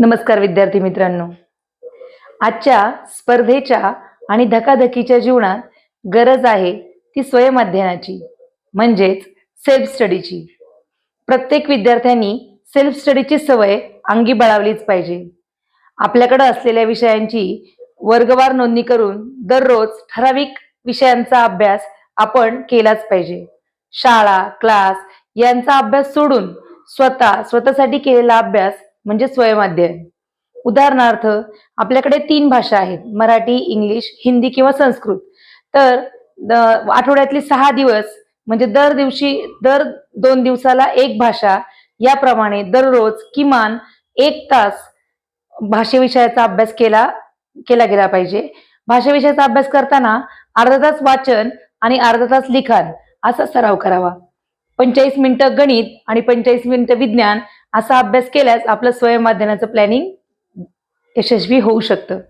नमस्कार विद्यार्थी मित्रांनो. आजच्या स्पर्धेच्या आणि धकाधकीच्या जीवनात गरज आहे ती स्वयं अध्ययनाची म्हणजेच सेल्फ स्टडीची प्रत्येक विद्यार्थ्यांनी सेल्फ स्टडीची सवय अंगी बाळावलीच पाहिजे. आपल्याकडे असलेल्या विषयांची वर्गवार नोंदणी करून दररोज ठराविक विषयांचा अभ्यास आपण केलाच पाहिजे. शाळा क्लास यांचा अभ्यास सोडून स्वतः स्वतःसाठी केलेला अभ्यास म्हणजे स्वयंअध्ययन उदाहरणार्थ आपल्याकडे तीन भाषा आहेत मराठी इंग्लिश हिंदी किंवा संस्कृत. तर आठवड्यातले सहा दिवस म्हणजे दर दिवशी दर दोन दिवसाला एक भाषा याप्रमाणे दररोज किमान एक तास भाषेविषयाचा अभ्यास केला केला गेला पाहिजे. भाषेविषयाचा अभ्यास करताना अर्धा तास वाचन आणि अर्धा तास लिखाण असा सराव करावा. पंचेचाळीस मिनिटं गणित आणि पंचेचाळीस मिनिटं विज्ञान असा अभ्यास केल्यास आपलं स्वयं अध्ययनाचं प्लॅनिंग यशस्वी होऊ शकतं.